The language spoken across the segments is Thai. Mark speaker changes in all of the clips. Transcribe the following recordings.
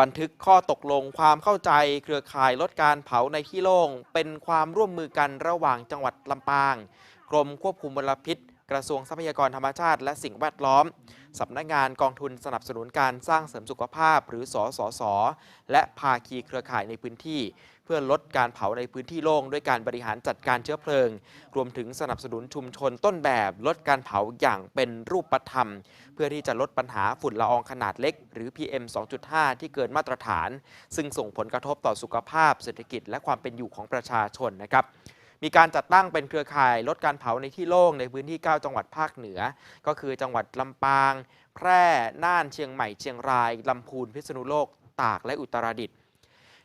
Speaker 1: บันทึกข้อตกลงความเข้าใจ เครือข่ายลดการเผาในที่โล่ง เป็นความร่วมมือกันระหว่างจังหวัดลำปาง กรมควบคุมมลพิษ กระทรวงทรัพยากรธรรมชาติและสิ่งแวดล้อมสำนักงานกองทุนสนับสนุนการสร้างเสริมสุขภาพ หรือสสส และภาคีเครือข่ายในพื้นที่ เพื่อลดการเผาในพื้นที่โล่งด้วยการบริหารจัดการเชื้อเพลิง รวมถึงสนับสนุนชุมชนต้นแบบ ลดการเผาอย่างเป็นรูปธรรม เพื่อที่จะลดปัญหาฝุ่นละอองขนาดเล็ก หรือ PM 2.5 ที่เกินมาตรฐาน ซึ่งส่งผลกระทบต่อสุขภาพเศรษฐกิจ และความเป็นอยู่ของประชาชนนะครับ มีการจัดตั้งเป็นเครือข่ายลดการเผาในที่โล่งในพื้นที่ 9 จังหวัดภาคเหนือ ก็คือจังหวัดลำปาง แพร่ น่าน เชียงใหม่ เชียงราย ลำพูน พิษณุโลก ตาก และอุตรดิตถ์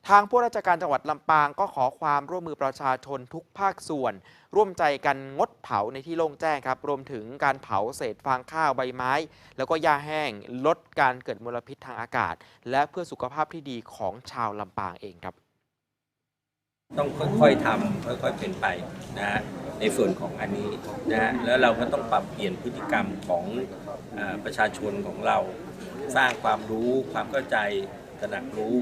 Speaker 1: ทางผู้ราชการจังหวัดลำปางก็ขอความร่วมมือประชาชนทุกภาคส่วน ร่วมใจกันงดเผาในที่โล่งแจ้งครับ รวมถึงการเผาเศษฟางข้าวใบไม้ แล้วก็หญ้าแห้ง ลดการเกิดมลพิษทางอากาศ และเพื่อสุขภาพที่ดีของชาวลำปางเองครับ
Speaker 2: ต้องค่อยๆทำค่อยๆเป็นไปนะฮะในส่วนของอันนี้นะฮะแล้วเราก็ต้องปรับเปลี่ยนพฤติกรรมของอประชาชนของเรา สร้างความรู้ความเข้าใจตระหนักรู้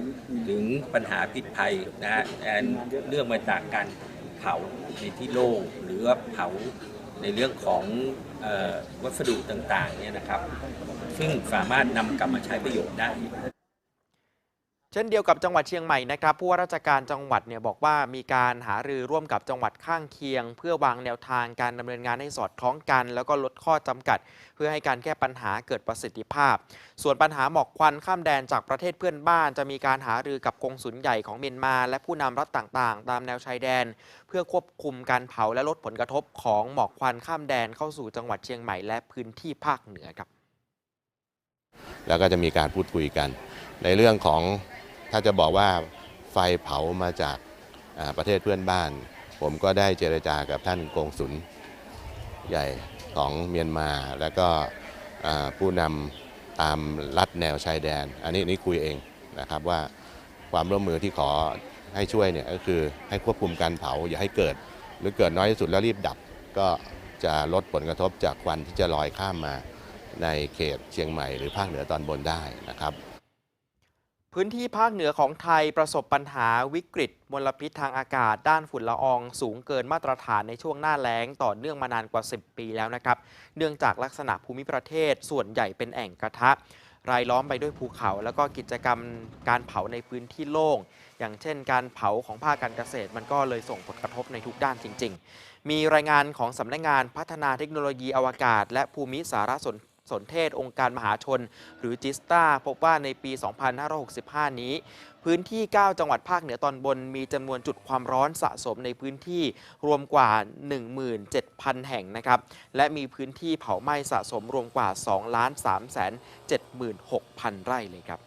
Speaker 2: ถึงปัญหาพิษภัยนะฮะแอนเรื่องมาจากการเผาในที่โล่งหรือว่าเผาในเรื่องของอวัสดุต่างๆเนี่ยนะครับ ซึ่งสามารถนำกลับมาใช้ประโยชน์ได้
Speaker 1: เช่นเดียวกับจังหวัดเชียงใหม่นะครับผู้ว่าราชการจังหวัดเนี่ยบอกว่ามีการหารือร่วมกับจังหวัดข้างเคียง เพื่อวางแนวทางการดำเนินงานให้สอดคล้องกัน แล้วก็ลดข้อจำกัด เพื่อให้การแก้ปัญหาเกิดประสิทธิภาพ ส่วนปัญหาหมอกควันข้ามแดนจากประเทศเพื่อนบ้าน จะมีการหารือกับกงสุลใหญ่ของเมียนมา และผู้นำรัฐต่างๆ ตามแนวชายแดน เพื่อควบคุมการเผาและลดผลกระทบของหมอกควันข้ามแดนเข้าสู่จังหวัดเชียงใหม่และพื้นที่ภาคเหนือครับ
Speaker 3: แล้วก็จะมีการพูดคุยกัน ในเรื่องของ ถ้าจะบอกว่าไฟเผามาจากประเทศเพื่อนบ้าน ผมก็ได้เจรจากับท่านกงสุลใหญ่ของเมียนมา แล้วก็ผู้นำตามลัดแนวชายแดน อันนี้นี่คุยเองนะครับว่าความร่วมมือที่ขอให้ช่วยเนี่ยก็คือให้ควบคุมการเผาอย่าให้เกิด หรือเกิดน้อยที่สุดแล้วรีบดับ ก็จะลดผลกระทบจากควันที่จะลอยข้ามมาในเขตเชียงใหม่หรือภาคเหนือตอนบนได้นะครับ
Speaker 1: พื้นที่ภาคเหนือของไทยประสบปัญหาวิกฤตมลพิษทางอากาศ ด้านฝุ่นละอองสูงเกินมาตรฐานในช่วงหน้าแล้งต่อเนื่องมานานกว่า 10 ปีแล้วนะครับ เนื่องจากลักษณะภูมิประเทศส่วนใหญ่เป็นแอ่งกระทะ รายล้อมไปด้วยภูเขา แล้วก็กิจกรรมการเผาในพื้นที่โล่ง อย่างเช่น การเผาของภาคการเกษตร มันก็เลยส่งผลกระทบในทุกด้านจริง ๆ มีรายงานของสำนักงานพัฒนาเทคโนโลยีอวกาศ และภูมิสารสน สนเทศองค์การมหาชน หรือจิสตาพบว่าในปี 2565 นี้ พื้นที่ 9 จังหวัดภาคเหนือตอนบน มีจำนวนจุดความร้อนสะสมในพื้นที่รวมกว่า 17,000 แห่งนะครับและมีพื้นที่เผาไหม้สะสมรวมกว่า 2 3 7 6 0 0 0 ไร่เลยครับ